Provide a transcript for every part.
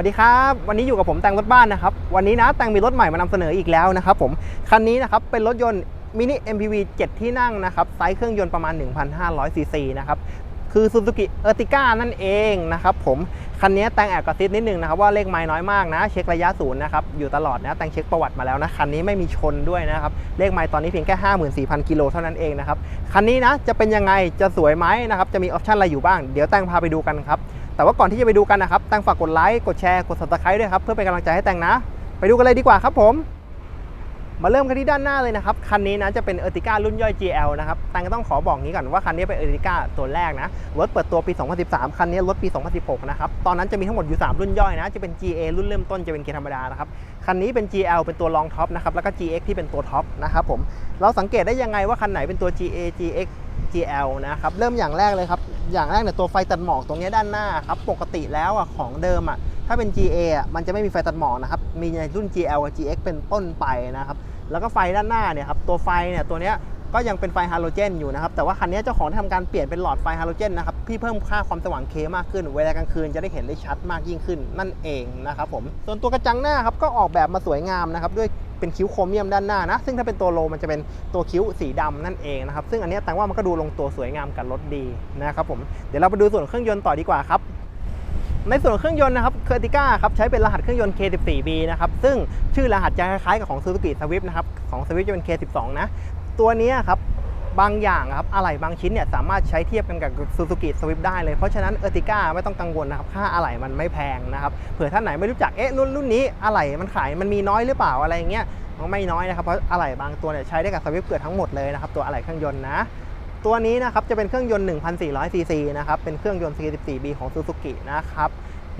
วัสดีครับวันนี้อยู่กับผมแต่งรถบ้านนะครับวันนี้นะแต่งมีรถใหม่มานำเสนออีกแล้วนะครับผมคันนี้นะครับเป็นรถยนต์มินิ MPV 7 ที่นั่งนะครับไซส์เครื่องยนต์ประมาณ 1,500ซีซีนะครับคือ Suzuki Ertiga นั่นเองนะครับผมคันนี้แต่งแอบกระซิบนิดนึงนะครับว่าเลขไม้น้อยมากนะ เช็คระยะศูนย์นะครับอยู่ตลอดนะแต่งเช็คประวัติมาแล้วนะคันนี้ไม่มีชนด้วยนะครับเลขไม้ตอนนี้เพียงแค่ 54,000กิโลเท่านั้นเองนะครับคันนี้นะจะเป็นยังไงจะสวยไหมนะครับจะมีออปชันอะไรอยู่บ้างเดี๋ยวแต่งพาไปดูกันครับ แต่ว่าก่อนที่จะไปดูกันนะครับแตงฝากกดไลค์กดแชร์กด subscribe ด้วยครับเพื่อเป็นกำลังใจให้แตงนะ ไปดูกันเลยดีกว่าครับผมมาเริ่มกันที่ด้านหน้าเลยนะครับ คันนี้นะจะเป็น Ertiga รุ่นย่อย GL นะครับ แตงก็ต้องขอบอกงี้ก่อนว่าคันนี้เป็น Ertiga ตัวแรกนะ รถเปิดตัวปี 2013 คันนี้รถปี 2016 นะครับ ตอนนั้นจะมีทั้งหมดอยู่ 3 รุ่นย่อยนะ จะเป็น GA รุ่นเริ่มต้นจะเป็นเกียร์ธรรมดานะครับ คันนี้เป็น GL เป็นตัวรองท็อปนะครับ แล้วก็ GX ที่เป็นตัวท็อปนะครับผม เราสังเกตได้ยังไงว่าคันไหนเป็นตัว GA GX GL นะครับ เริ่มอย่างแรกเลยครับ อย่างแรกเนี่ยตัวไฟตัดหมอกตรงนี้ด้านหน้าครับปกติแล้วอะของเดิมอะถ้าเป็น GA อะมันจะไม่มีไฟตัดหมอกนะครับมีในรุ่น GL กับ GX เป็นต้นไปนะครับแล้วก็ไฟด้านหน้าเนี่ยครับตัวไฟเนี่ยตัวเนี้ยก็ยังเป็นไฟฮาโลเจนอยู่นะครับแต่ว่าคันนี้เจ้าของได้ทำการเปลี่ยนเป็นหลอดไฟฮาโลเจนนะครับพี่เพิ่มค่าความสว่างเคมากขึ้น เวลากลางคืนจะได้เห็นได้ชัดมากยิ่งขึ้นนั่นเองนะครับผมส่วนตัวกระจังหน้าครับก็ออกแบบมาสวยงามนะครับด้วย เป็นคิ้วโครเมียมด้านหน้านะ ซึ่งถ้าเป็นตัวโลมันจะเป็นตัวคิ้วสีดำนั่นเองนะครับ ซึ่งอันนี้แต่ว่ามันก็ดูลงตัวสวยงามกับรถดีนะครับผม เดี๋ยวเราไปดูส่วนเครื่องยนต์ต่อดีกว่าครับในส่วนเครื่องยนต์นะครับเคอร์ติก้าครับใช้เป็นรหัสเครื่องยนต์ K14B นะครับ ซึ่งชื่อรหัสจะคล้ายๆกับของ Suzuki Swift นะครับ ของ Swift จะเป็น K12 นะ ตัวนี้ครับ บางอย่างครับอะไหล่บางชิ้นเนี่ยสามารถใช้เทียบกันกับ Suzuki Swift ได้เลย เพราะฉะนั้น Ertiga ไม่ต้องกังวลนะครับค่าอะไหล่มันไม่แพงนะครับเผื่อท่านไหนไม่รู้จักเอ๊ะรุ่นรุ่นนี้อะไหล่มันขายมันมีน้อยหรือเปล่าอะไรอย่างเงี้ยมันไม่น้อยนะครับเพราะอะไหล่บางตัวเนี่ยใช้ได้กับ Swift เกือบทั้งหมดเลยนะครับตัวอะไหล่เครื่องยนต์นะตัวนี้นะครับจะเป็นเครื่องยนต์ 1,400ซีซีนะครับเป็นเครื่องยนต์ K14B ของ Suzuki นะครับ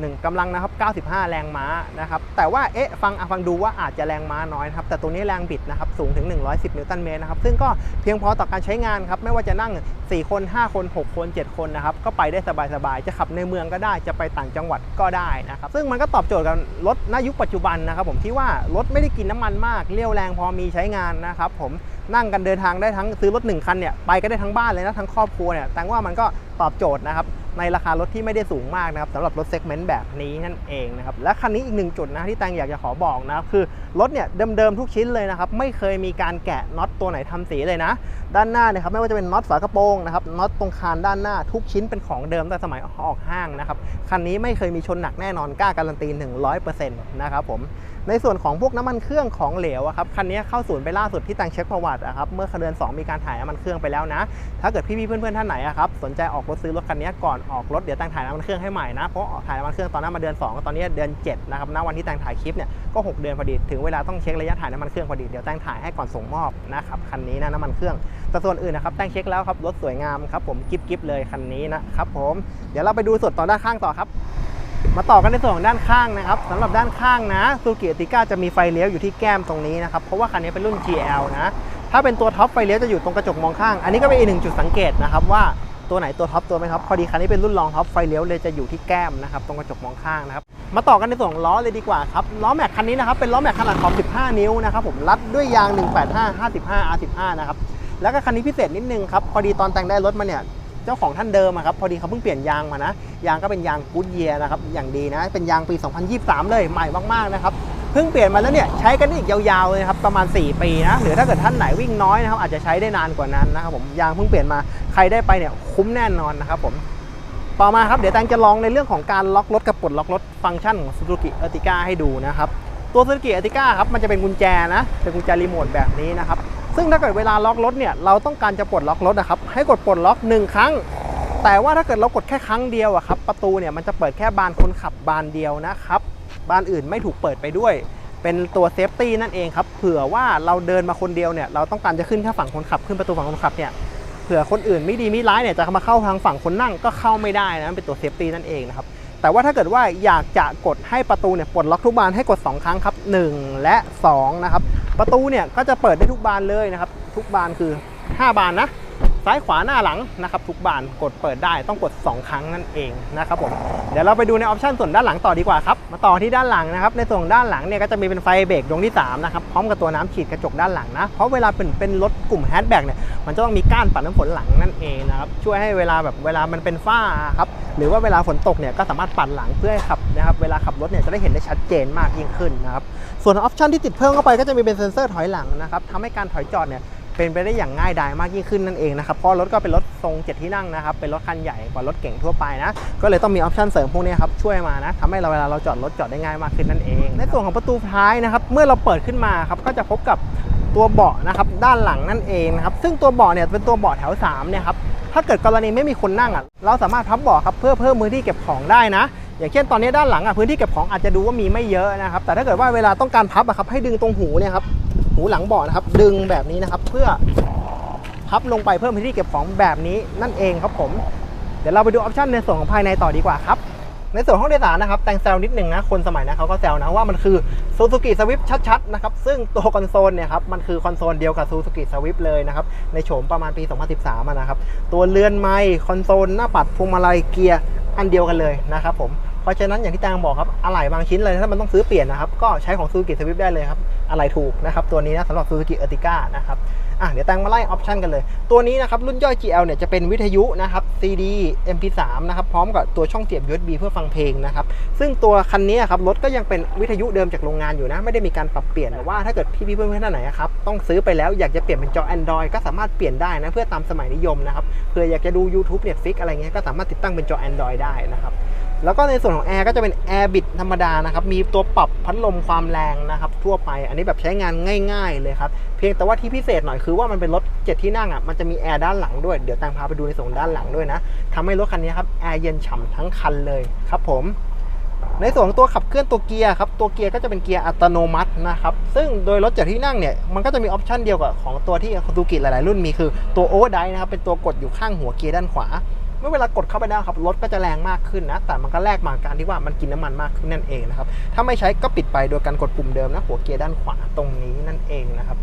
1กำลังนะครับ 95 แรงม้านะครับ แต่ว่า เอ๊ะ ฟังอะฟังดูว่าอาจจะแรงม้าน้อยนะครับ แต่ตัวนี้แรงบิดนะครับ สูงถึง 110 นิวตันเมตรนะครับ ซึ่งก็เพียงพอต่อการใช้งานครับ ไม่ว่าจะนั่ง 4 คน 5 คน 6 คน 7 คนนะครับ ก็ไปได้สบายๆ จะขับในเมืองก็ได้ จะไปต่างจังหวัดก็ได้นะครับ ซึ่งมันก็ตอบโจทย์กับรถณยุคปัจจุบันนะครับ ผมที่ว่ารถไม่ได้กินน้ำมันมาก เรียวแรงพอมีใช้งานนะครับ ผม นั่งกันเดินทางได้ทั้งซื้อรถหนึ่งคันเนี่ย ไปก็ได้ทั้งบ้านเลยนะ ทั้งครอบครัวเนี่ยแต่ว่ามันก็ตอบโจทย์นะครับ ในราคารถที่ไม่ได้สูงมากนะครับสำหรับรถเซกเมนต์แบบนี้นั่นเองนะครับและคันนี้อีกหนึ่งจุดนะที่แตงอยากจะขอบอกนะครับคือรถเนี่ยเดิมๆทุกชิ้นเลยนะครับไม่เคยมีการแกะน็อตตัวไหนทำสีเลยนะ ด้านหน้าเนี่ยครับไม่ว่าจะเป็นน็อตฝากระโปรงนะครับน็อตตรงคานด้านหน้าทุกชิ้นเป็นของเดิมแต่สมัยออกห้างนะครับคันนี้ไม่เคยมีชนหนักแน่นอนกล้าการันตี100%นะครับผม ในส่วนของพวกน้ำมันเครื่องของเหลวอะครับคันนี้เข้าศูนย์ไปล่าสุดที่ตังเช็คประวัติอะครับเมื่อเดือน2มีการถ่ายน้ำมันเครื่องไปแล้วนะ ถ้าเกิดพี่ๆเพื่อนๆท่านไหนอะครับสนใจออกรถซื้อรถคันนี้ก่อนออกรถเดี๋ยวตังถ่ายน้ำมันเครื่องให้ใหม่นะเพราะถ่ายน้ำมันเครื่องตอนนั้นมาเดือน 2 ตอนนี้เดือน7นะครับณวันที่ตังถ่ายคลิปเนี่ยก็6เดือนพอดีถึงเวลาต้องเช็คระยะถ่ายน้ำมันเครื่องพอดีเดี๋ยวตังถ่ายให้ก่อนส่งมอบนะครับคันนี้นะน้ำมันเครื่องแต่ส่วนอื่นนะครับตังเช็คแล้วครับรถสวยงามครับผมกิ๊บๆเลยคันนี้นะครับผมเดี๋ยวเราไปดูส่วนต่อด้านข้างต่อครับ มาต่อกันในส่วนของด้านข้างนะครับสำหรับด้านข้างนะซูกิติก้าจะมีไฟเลี้ยวอยู่ที่แก้มตรงนี้นะครับเพราะว่าคันนี้เป็นรุ่น GL นะถ้าเป็นตัวท็อปไฟเลี้ยวจะอยู่ตรงกระจกมองข้าง อันนี้ก็เป็นอีกหนึ่งจุดสังเกตนะครับว่าตัวไหนตัวท็อปตัวไหมครับพอดีคันนี้เป็นรุ่นรองท็อปไฟเลี้ยวเลยจะอยู่ที่แก้มนะครับตรงกระจกมองข้างนะครับมาต่อกันในส่วนของล้อเลยดีกว่าครับล้อแม็กคันนี้นะครับเป็นล้อแม็กขนาดขอบ 15 นิ้วนะครับผมรัดด้วยยาง 185 55 R15 นะครับแล้วก็คันนี้พิเศษนิดนึงครับพอดีตอนแต่งได้รถมาเนี่ย เจ้าของท่านเดิมอะครับพอดีเขาเพิ่งเปลี่ยนยางมานะยางก็เป็นยางกูดเยียนะครับอย่างดีนะเป็นยางปี 2023 เลยใหม่มากๆนะครับเพิ่งเปลี่ยนมาแล้วเนี่ยใช้กันอีกยาวๆเลยครับประมาณ 4 ปีนะหรือถ้าเกิดท่านไหนวิ่งน้อยนะครับอาจจะใช้ได้นานกว่านั้นนะครับผมยางเพิ่งเปลี่ยนมาใครได้ไปเนี่ยคุ้มแน่นอนนะครับผมต่อมาครับเดี๋ยวแตงจะลองในเรื่องของการล็อกรถกับปลดล็อกรถฟังก์ชันของ Suzuki Ertiga ให้ดูนะครับตัว Suzuki Ertiga ครับมันจะเป็นกุญแจนะเป็นกุญแจรีโมทแบบนี้นะครับ ซึ่งถ้าเกิดเวลาล็อกรถเนี่ยเราต้องการจะปลดล็อกรถนะครับให้กดปลดล็อกหนึ่งครั้ง แต่ว่าถ้าเกิดเรากดแค่ครั้งเดียวอะครับประตูเนี่ยมันจะเปิดแค่บานคนขับบานเดียวนะครับบานอื่นไม่ถูกเปิดไปด้วย เป็นตัวเซฟตี้นั่นเองครับเผื่อว่าเราเดินมาคนเดียวเนี่ยเราต้องการจะขึ้นแค่ฝั่งคนขับขึ้นประตูฝั่งคนขับเนี่ยเผื่อคนอื่นไม่ดีไม่ร้ายเนี่ยจะมาเข้าทางฝั่งคนนั่งก็เข้าไม่ได้นะเป็นตัวเซฟตี้นั่นเองนะครับแต่ว่าถ้าเกิดว่าอยากจะกดให้ประตูเนี่ยปลดล็อกทุกบานให้กด 2 ครั้งครับ 1 และ 2 นะครับ ประตูเนี่ยก็จะเปิดได้ทุกบานเลยนะครับ ทุกบานคือ 5 บานนะ ซ้ายขวาหน้าหลังนะครับทุกบานกดเปิดได้ต้องกด 2 ครั้งนั่นเองนะครับผมเดี๋ยวเราไปดูในออปชันส่วนด้านหลังต่อดีกว่าครับมาต่อที่ด้านหลังนะครับในส่วนด้านหลังเนี่ยก็จะมีเป็นไฟเบรกดวงที่3นะครับพร้อมกับตัวน้ำฉีดกระจกด้านหลังนะเพราะเวลาเป็นเป็นรถกลุ่มแฮชแบ็กเนี่ยมันจะต้องมีก้านปัดน้ำฝนหลังนั่นเองนะครับช่วยให้เวลาแบบเวลามันเป็นฝ้าครับหรือว่าเวลาฝนตกเนี่ยก็สามารถปัดหลังเพื่อให้ขับนะครับเวลาขับรถเนี่ยจะได้เห็นได้ชัดเจนมากยิ่งขึ้นนะครับส่วนออปชันที่ติดเพิ่มเข้าไปก็จะมีเป็นเซ็นเซอร์ถอยหลังนะครับทำให้การถอยจอดเนี่ย เป็นไปได้อย่างง่ายดายมากยิ่งขึ้นนั่นเองนะครับเพราะรถก็เป็นรถทรงเจ็ดที่นั่งนะครับเป็นรถคันใหญ่กว่ารถเก่งทั่วไปนะก็เลยต้องมีออปชันเสริมพวกนี้ครับช่วยมานะทำให้เราเวลาเราจอดรถจอดได้ง่ายมากขึ้นนั่นเอง ในส่วนของประตูท้ายนะครับเมื่อเราเปิดขึ้นมาครับก็จะพบกับตัวเบาะนะครับด้านหลังนั่นเองนะครับซึ่งตัวเบาะเนี่ยเป็นตัวเบาะแถว3เนี่ยครับถ้าเกิดกรณีไม่มีคนนั่งอะเราสามารถพับเบาะครับเพื่อเพิ่มพื้นที่เก็บของได้นะ อย่างเช่นตอนนี้ด้านหลังอะพื้นที่เก็บของอาจจะดูว่ามีไม่เยอะนะครับแต่ถ้าเกิดว่าเวลาต้องการพับอะครับให้ดึงตรงหูเนี่ยครับ หูหลังเบาะนะครับ ดึงแบบนี้นะครับ เพื่อพับลงไปเพิ่มพื้นที่เก็บของแบบนี้นั่นเองครับผม เดี๋ยวเราไปดูออปชันในส่วนของภายในต่อดีกว่าครับ ในส่วนห้องโดยสารนะครับ แต่งแซวนิดหนึ่งนะ คนสมัยนั้นเขาก็แซวนะว่ามันคือ Suzuki Swift ชัดๆนะครับ ซึ่งตัวคอนโซลเนี่ยครับ มันคือคอนโซลเดียวกับ Suzuki Swift เลยนะครับ ในโฉมประมาณปี 2013นะครับ ตัวเรือนไม้คอนโซลหน้าปัดพวงมาลัยเกียร์อันเดียวกันเลยนะครับผม ราะฉะนั้นอย่างที่แตงบอกครับอะไหล่บางชิ้นเลยถ้ามันต้องซื้อเปลี่ยนนะครับก็ใช้ของซูซูกิสวิปได้เลยครับอะไหล่ถูกนะครับตัวนี้นะสำหรับซูซูกิแอติก้านะครับอะเดี๋ยวแตงมาไล่ออปชันกันเลย ตัวนี้นะครับรุ่นย่อย GL เนี่ยจะเป็นวิทยุนะครับ CD MP3 นะครับพร้อมกับตัวช่องเสียบ USB เพื่อฟังเพลงนะครับซึ่งตัวคันนี้ครับรถก็ยังเป็นวิทยุเดิมจากโรงงานอยู่นะ ไม่ได้มีการปรับเปลี่ยนแต่ว่าถ้าเกิดพี่ๆเพื่อนๆท่านไหนครับต้องซื้อไปแล้วอยากจะเปลี่ยนเป็นจอ Android ก็สามารถเปลี่ยนได้นะเพื่อตามสมัยนิยมนะครับเผื่ออยากจะดู YouTube Netflix อะไรเงี้ยก็สามารถติดตั้งเป็นจอ Android ได้นะครับแล้วก็ในส่วนของแอร์ก็จะเป็นแอร์บิดธรรมดานะครับ มีตัวปรับพัดลมความแรงนะครับ ทั่วไป อันนี้แบบใช้งานง่ายๆเลยครับ เพียงแต่ว่าที่พิเศษหน่อยคือว่ามันเป็นรถเจ็ดที่นั่งอะ มันจะมีแอร์ด้านหลังด้วย เดี๋ยวแตงพาไปดูในส่วนด้านหลังด้วยนะทำให้รถคันนี้ครับแอร์เย็นฉ่ำทั้งคันเลยครับผม ในส่วนของตัวขับเคลื่อนตัวเกียร์ครับตัวเกียร์ก็จะเป็นเกียร์อัตโนมัตินะครับ ซึ่งโดยรถเจ็ดที่นั่งเนี่ยมันก็จะมีออปชันเดียวกับของตัวที่ซูซูกิหลายๆ รุ่นมีคือตัวโอเวอร์ไดนะครับเป็นตัวกดอยู่ข้างหัวเกียร์ด้านขวาเมื่อเวลากดเข้าไปแล้วครับรถก็จะแรงมากขึ้นนะ แต่มันก็แลกมาการที่ว่ามันกินน้ำมันมากขึ้นนั่นเองนะครับ ถ้าไม่ใช้ก็ปิดไปโดยการกดปุ่มเดิมนะหัวเกียร์ด้านขวาตรงนี้นั่นเองนะครับ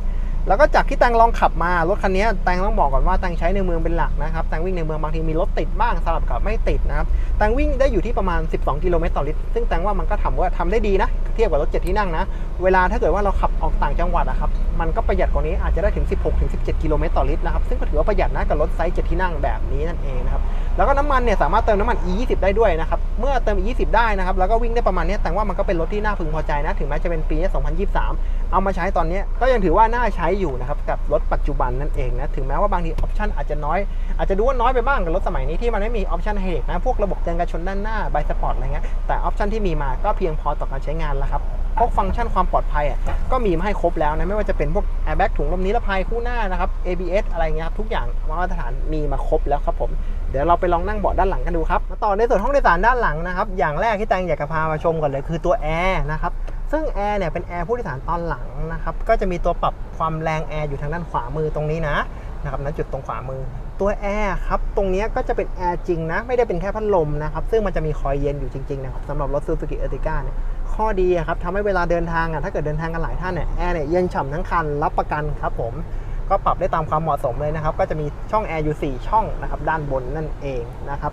แล้วก็จากที่แตงลองขับมารถคันนี้แตงต้องบอกก่อนว่าแตงใช้ในเมืองเป็นหลักนะครับแตงวิ่งในเมืองบางทีมีรถติดบ้างสลับกับไม่ติดนะครับแตงวิ่งได้อยู่ที่ประมาณ 12 กิโลเมตรต่อลิตรซึ่งแตงว่ามันก็ทำว่าทำได้ดีนะ เทียบกับรถเจ็ดที่นั่งนะเวลาถ้าเกิดว่าเราขับออกต่างจังหวัดอะครับ มันก็ประหยัดกว่านี้อาจจะได้ถึง 16-17 กิโลเมตรต่อลิตรนะครับ ซึ่งก็ถือว่าประหยัดนะกับรถไซส์เจ็ดที่นั่งแบบนี้นั่นเองนะครับ แล้วก็น้ำมันเนี่ยสามารถเติมน้ำมัน E20 ได้ด้วยนะครับ เมื่อเติม E20 ได้นะครับ แล้วก็วิ่งได้ประมาณนี้แต่ว่ามันก็เป็นรถที่น่าพึงพอใจนะ ถึงแม้จะเป็นปี2023 เอามาใช้ตอนนี้ก็ยังถือว่าน่าใช้อยู่นะครับกับรถปัจจุบันนั่นเองนะ ถึงแม้ว่าบางทีออปชันอาจจะน้อย อาจจะดูว่าน้อยไปบ้างกับรถสมัยนี้ที่มันไม่มีออปชันไฮเดรกนะ พวกระบบเตือนการชนด้านหน้าไบสปอร์ตอะไรเงี้ย แต่ออปชันที่มีมาก็เพียงพอต่อการใช้งานแล้วครับ พวกฟังก์ชันความปลอดภัยอะก็มีมาให้ครบแล้วนะไม่ว่าจะเป็นพวกแอร์แบ็กถุงลมนิรภัยคู่หน้านะครับ ABS อะไรเงี้ยครับทุกอย่างมาตรฐานมีมาครบแล้วครับผมเดี๋ยวเราไปลองนั่งเบาะด้านหลังกันดูครับมาต่อในส่วนห้องโดยสารด้านหลังนะครับอย่างแรกที่แตงอยากจะพามาชมก่อนเลยคือตัวแอร์นะครับซึ่งแอร์เนี่ยเป็นแอร์ผู้โดยสารตอนหลังนะครับก็จะมีตัวปรับความแรงแอร์อยู่ทางด้านขวามือตรงนี้นะนะครับณจุดตรงขวามือตัวแอร์ครับ ตรงนี้ก็จะเป็นแอร์จริงนะ ไม่ได้เป็นแค่พัดลมนะครับ ซึ่งมันจะมีคอยเย็นอยู่จริง ๆ นะครับสำหรับรถ Suzuki Ertiga เนี่ย ข้อดีครับทำให้เวลาเดินทางอะถ้าเกิดเดินทางกันหลายท่านเนี่ยแอร์เนี่ยเย็นฉ่ำทั้งคันรับประกันครับผมก็ปรับได้ตามความเหมาะสมเลยนะครับ ก็จะมีช่องแอร์อยู่ 4 ช่องนะครับ ด้านบนนั่นเองนะครับ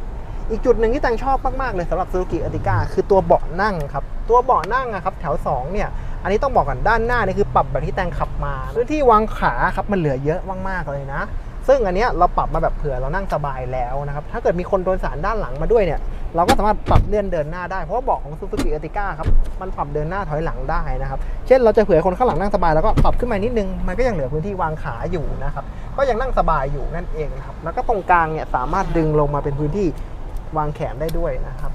อีกจุดหนึ่งที่แตงชอบมากๆเลยสำหรับ Suzuki Ertiga คือตัวเบาะนั่งครับ ตัวเบาะนั่งอะครับ แถว 2 เนี่ย อันนี้ต้องบอกก่อนด้านหน้านี่คือปรับแบบที่แตงขับมาพื้นที่วางขาครับ มันเหลือเยอะมากๆเลยนะ ซึ่งอันเนี้ยเราปรับมาแบบเผื่อเรานั่งสบายแล้วนะครับ ถ้าเกิดมีคนโดยสารด้านหลังมาด้วยเนี่ย เราก็สามารถปรับเลื่อนเดินหน้าได้เพราะว่าเบาะของ Suzuki Ertiga ครับมันปรับเดินหน้าถอยหลังได้นะครับ เช่นเราจะเผื่อคนข้างหลังนั่งสบายแล้วก็ปรับขึ้นมานิดนึงมันก็ยังเหลือพื้นที่วางขาอยู่นะครับก็ยังนั่งสบายอยู่นั่นเองนะครับแล้วก็ตรงกลางเนี่ยสามารถดึงลงมาเป็นพื้นที่วางแขนได้ด้วยนะครับ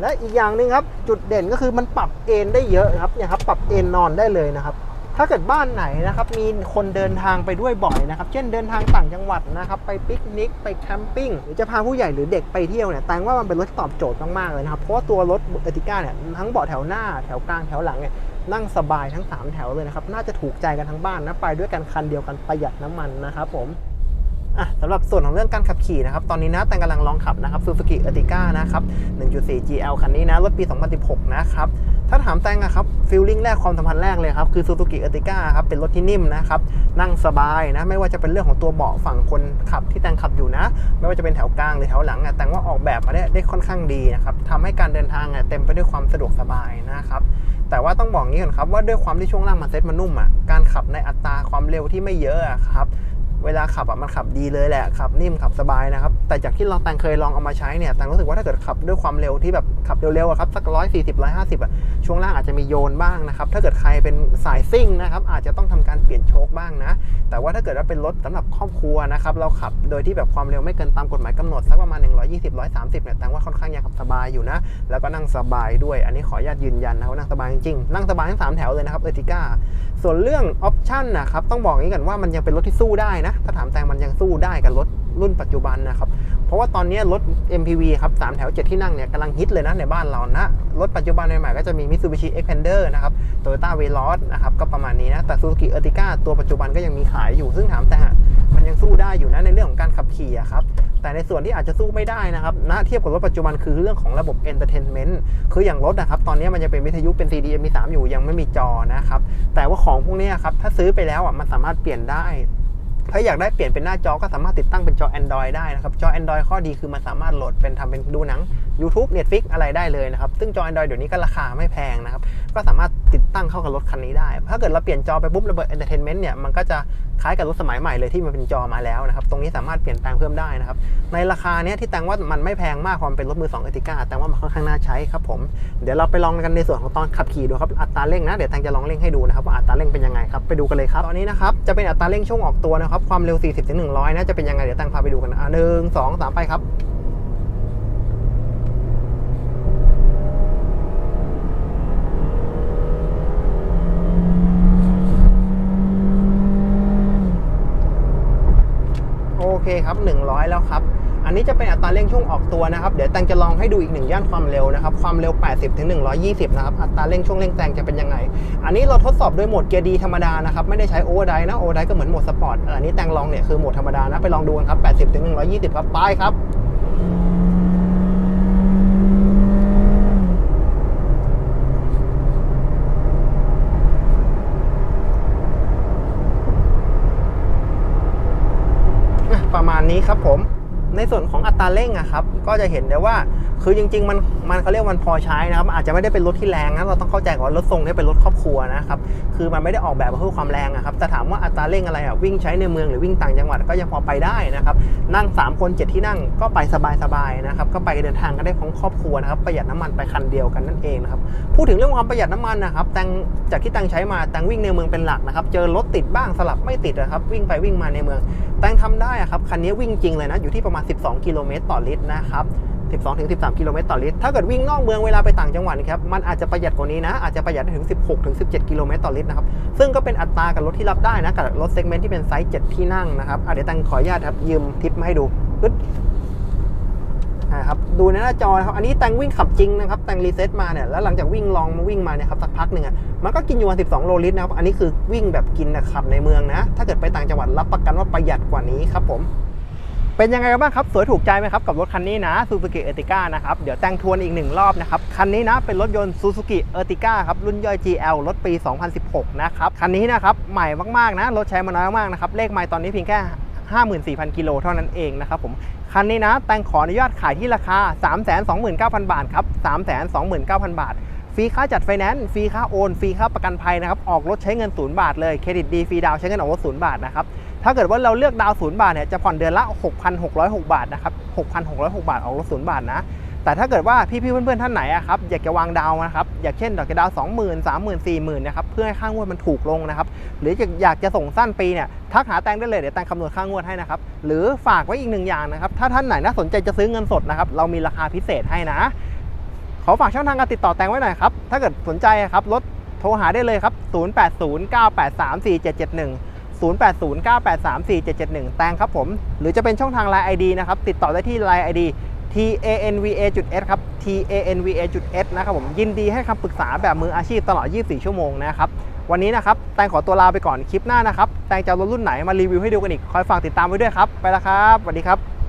และอีกอย่างหนึ่งครับจุดเด่นก็คือมันปรับเอนได้เยอะครับเนี่ยครับปรับเอนนอนได้เลยนะครับ ถ้าเกิดบ้านไหนนะครับมีคนเดินทางไปด้วยบ่อยนะครับ เช่นเดินทางต่างจังหวัดนะครับไปปิกนิกไปแคมปิ้งหรือจะพาผู้ใหญ่หรือเด็กไปเที่ยวเนี่ยแตงว่ามันเป็นรถตอบโจทย์มากๆเลยนะครับเพราะว่าตัวรถเอติก้าเนี่ยทั้งเบาะแถวหน้าแถวกลางแถวหลังเนี่ยนั่งสบายทั้ง 3 แถวเลยนะครับ น่าจะถูกใจกันทั้งบ้านนะ ไปด้วยกันคันเดียวกันประหยัดน้ำมันนะครับผม อะสำหรับส่วนของเรื่องการขับขี่นะครับ ตอนนี้นะแตงกำลังลองขับนะครับ Suzuki Ertiga นะครับ 1.4 GL คันนี้นะ รถปี 2016 นะครับ ถ้าถามแตงอะครับฟีลลิ่งแรกความสัมพันธ์แรกเลยครับ คือ Suzuki Ertiga ครับ เป็นรถที่นิ่มนะครับ นั่งสบายนะ ไม่ว่าจะเป็นเรื่องของตัวเบาะฝั่งคนขับที่แตงขับอยู่นะ ไม่ว่าจะเป็นแถวกลางหรือแถวหลังอะแตงว่าออกแบบมาได้ได้ค่อนข้างดีนะครับทำให้การเดินทางอะเต็มไปด้วยความสะดวกสบายนะครับแต่ว่าต้องบอกงี้ก่อนครับว่าด้วยความที่ช่วงล่างมันเซ็ตมันนุ่มอะการขับในอัตราความเร็วที่ไม่เยอะอะครับ เวลาขับอะมันขับดีเลยแหละขับนิ่มขับสบายนะครับ แต่จากที่เราแตงเคยลองเอามาใช้เนี่ยแตงรู้สึกว่าถ้าเกิดขับด้วยความเร็วที่แบบขับเร็วๆอะครับสักร้อยสี่สิบร้อยห้าสิบอะช่วงล่างอาจจะมีโยนบ้างนะครับถ้าเกิดใครเป็นสายซิ่งนะครับอาจจะต้องทำการเปลี่ยนโชคบ้างนะ แต่ว่าถ้าเกิดว่าเป็นรถสำหรับครอบครัวนะครับเราขับโดยที่แบบความเร็วไม่เกินตามกฎหมายกำหนดสักประมาณ 120 130เนี่ยแตงว่าค่อนข้างยังขับสบายอยู่นะ แล้วก็นั่งสบายด้วย อันนี้ขออนุญาตยืนยันนะว่านั่งสบายจริงๆนั่งสบายทั้งสามแถวเลยนะครับเอติก้าส่วนเรื่องออปชันนะครับต้องบอกอย่างนี้กันว่ามันยังเป็นรถที่สู้ได้นะถ้าถามแตงมันยังสู้ได้กับรถรุ่นปัจจุบันนะครับ เพราะว่าตอนนี้รถ MPV ครับ3แถว 7 ที่นั่งเนี่ยกำลังฮิตเลยนะในบ้านเรานะ รถปัจจุบันใหม่ๆก็จะมี Mitsubishi Xpander นะครับ Toyota Veloz นะครับ ก็ประมาณนี้นะ แต่ Suzuki Ertiga ตัวปัจจุบันก็ยังมีขายอยู่ ซึ่งถามแต่มันยังสู้ได้อยู่นะในเรื่องของการขับขี่ครับ แต่ในส่วนที่อาจจะสู้ไม่ได้นะครับณเทียบกับรถปัจจุบันคือเรื่องของระบบ Entertainment คืออย่างรถนะครับ ตอนนี้มันยังเป็นวิทยุเป็น CD MP3 อยู่ยังไม่มีจอนะครับ แต่ว่าของพวกนี้ยครับ ถ้าซื้อไปแล้วอะมันสามารถเปลี่ยนได้ ถ้าอยากได้เปลี่ยนเป็นหน้าจอก็สามารถติดตั้งเป็นจอ Android ได้นะครับ จอ Android ข้อดีคือมันสามารถโหลดเป็นทำเป็นดูหนัง YouTube Netflix อะไรได้เลยนะครับ ซึ่งจอ Android เดี๋ยวนี้ก็ราคาไม่แพงนะครับ ก็สามารถติดตั้งเข้ากับรถคันนี้ได้ ถ้าเกิดเราเปลี่ยนจอไปปุ๊บระเบิด Entertainment เนี่ย มันก็จะคล้ายกับรถสมัยใหม่เลยที่มันเป็นจอมาแล้วนะครับ ตรงนี้สามารถเปลี่ยนแปลงเพิ่มได้นะครับ ในราคาเนี้ยที่แตงว่ามันไม่แพงมากความเป็นรถมือ2 e r t i g a แต่ว่ามันค่อนข้างน่าใช้ครับผม เดี๋ยวเราไปลองกันในส่วนของตอนขับขี่ดูครับอัตราเร่งนะ เดี๋ยวแตงจะลองเร่งให้ดูนะครับว่าอัตราเร่งเป็นยังไงครับไปดูกันเลยครับตอนนี้นะครับจะเป็นอัตราเร่งช่วงออกตัวนะครับความเร็ว 40-100นะจะเป็นยังไงเดี๋ยวแตงพาไปดูกันอะหนึ่งสองสามไปครับ เคครับ 100 แล้วครับอันนี้จะเป็นอัตราเร่งช่วงออกตัวนะครับ เดี๋ยวแตงจะลองให้ดูอีกหนึ่งย่านความเร็วนะครับ ความเร็ว 80ถึง120 นะครับ อัตราเร่งช่วงเร่งแตงจะเป็นยังไง อันนี้เราทดสอบด้วยโหมดเกียร์ดีธรรมดานะครับ ไม่ได้ใช้โอเวอร์ไดนะ โอเวอร์ไดก็เหมือนโหมดสปอร์ต อันนี้แตงลองเนี่ยคือโหมดธรรมดานะ ไปลองดูกันครับ 80ถึง120 ครับ ไปครับ ประมาณนี้ครับผม ในส่วนของอัตราเร่งอะครับก็จะเห็นได้ว่าคือจริง ๆ มันมันเขาเรียกว่ามันพอใช้นะครับอาจจะไม่ได้เป็นรถที่แรงนะเราต้องเข้าใจก่อนรถทรงนี้เป็นรถครอบครัวนะครับคือมันไม่ได้ออกแบบเพื่อความแรงอะครับแต่ถามว่าอัตราเร่งอะไรอะวิ่งใช้ในเมืองหรือวิ่งต่างจังหวัดก็ยังพอไปได้นะครับนั่ง 3 คน 7 ที่นั่งก็ไปสบายๆนะครับก็ไปเดินทางกันได้ของครอบครัวนะครับประหยัดน้ำมันไปคันเดียวกันนั่นเองนะครับพูดถึงเรื่องความประหยัดน้ำมันนะครับแตงจากที่แตงใช้มาแตงวิ่งในเมืองเป็นหลักนะครับเจอรถติดบ้างสลับไม่ติดนะครับวิ่งไปวิ่งมาในเมืองแตงทำได้อะครับคันนี้วิ่งจริงเลยนะอยู่ที่ประมาณ12 กิโลเมตรต่อลิตรนะครับ 12ถึง13 กิโลเมตรต่อลิตร ถ้าเกิดวิ่งนอกเมืองเวลาไปต่างจังหวัดครับ มันอาจจะประหยัดกว่านี้นะ อาจจะประหยัดถึง 16ถึง17 กิโลเมตรต่อลิตรนะครับ ซึ่งก็เป็นอัตรากับรถที่รับได้นะกับรถเซกเมนต์ที่เป็นไซส์ 7 ที่นั่งนะครับเดี๋ยวแตังขออนุญาตครับยืมทิปมาให้ดูปึ๊ดนะครับดูในหน้าจอนะครับอันนี้แตงวิ่งขับจริงนะครับแตงรีเซ็ตมาเนี่ยแล้วหลังจากวิ่งลองมาวิ่งมาเนี่ยครับสักพักหนึ่งอะมันก็กินอยู่วัน12 โลลิตรนะครับอันนี้คือวิ่งแบบกินนะขับในเมืองนะ ถ้าเกิดไปต่างจังหวัดรับประกันว่าประหยัดกว่านี้ครับผม เป็นยังไงกันบ้างครับ สวยถูกใจไหมครับ กับรถคันนี้นะ Suzuki Ertiga นะครับ เดี๋ยวแต่งทวนอีกหนึ่งรอบนะครับ คันนี้นะ เป็นรถยนต์ Suzuki Ertiga ครับ รุ่นย่อย GL รถปี 2016 นะครับ คันนี้นะครับ ใหม่มากๆนะ รถใช้มาน้อยมากนะครับ เลขไมล์ตอนนี้เพียงแค่54,000 กิโลเท่านั้นเองนะครับผม คันนี้นะแต่งขออนุญาตขายที่ราคา 329,000 บาทครับ 329,000 บาทฟรีค่าจัดไฟแนนซ์ฟรีค่าโอนฟรีค่าประกันภัยนะครับออกรถใช้เงินศูนย์บาทเลยเครดิตดีฟรีดาวใช้เงินออกรถศูนย์บาทนะครับ ถ้าเกิดว่าเราเลือกดาวศูนย์บาทเนี่ยจะผ่อนเดือนละ 6,606 บาทนะครับ 6,606 บาทออกรถศูนย์บาทนะ แต่ถ้าเกิดว่าพี่ๆเพื่อนๆท่านไหนอะครับอยากจะวางดาวนะครับ อย่างเช่นดอกจะดาวน์20,000 30,000 40,000นะครับเพื่อให้ค่างวดมันถูกลงนะครับ หรืออยากจะส่งสั้นปีเนี่ยทักหาแตงได้เลยเดี๋ยวแตงคำนวณค่างวดให้นะครับ หรือฝากไว้อีกหนึ่งอย่างนะครับ ถ้าท่านไหนน่าสนใจจะซื้อเงินสดนะครับ เรามีราคาพิเศษให้นะ ขอฝากช่องทางการติดต่อแตงไว้หน่อยครับ ถ้าเกิดสนใจครับรถโทรหาได้เลยครับ 0809834771 0809834771 แตงครับผม หรือจะเป็นช่องทาง Line ID นะครับ ติดต่อได้ที่ Line ID tanva.s ครับ tanva.s นะครับผมยินดีให้คำปรึกษาแบบมืออาชีพตลอด 24 ชั่วโมงนะครับ วันนี้นะครับ แตงขอตัวลาไปก่อนคลิปหน้านะครับ แตงจะเอารถรุ่นไหนมารีวิวให้ดูกันอีก คอยฝากติดตามไว้ด้วยครับ ไปแล้วครับสวัสดีครับ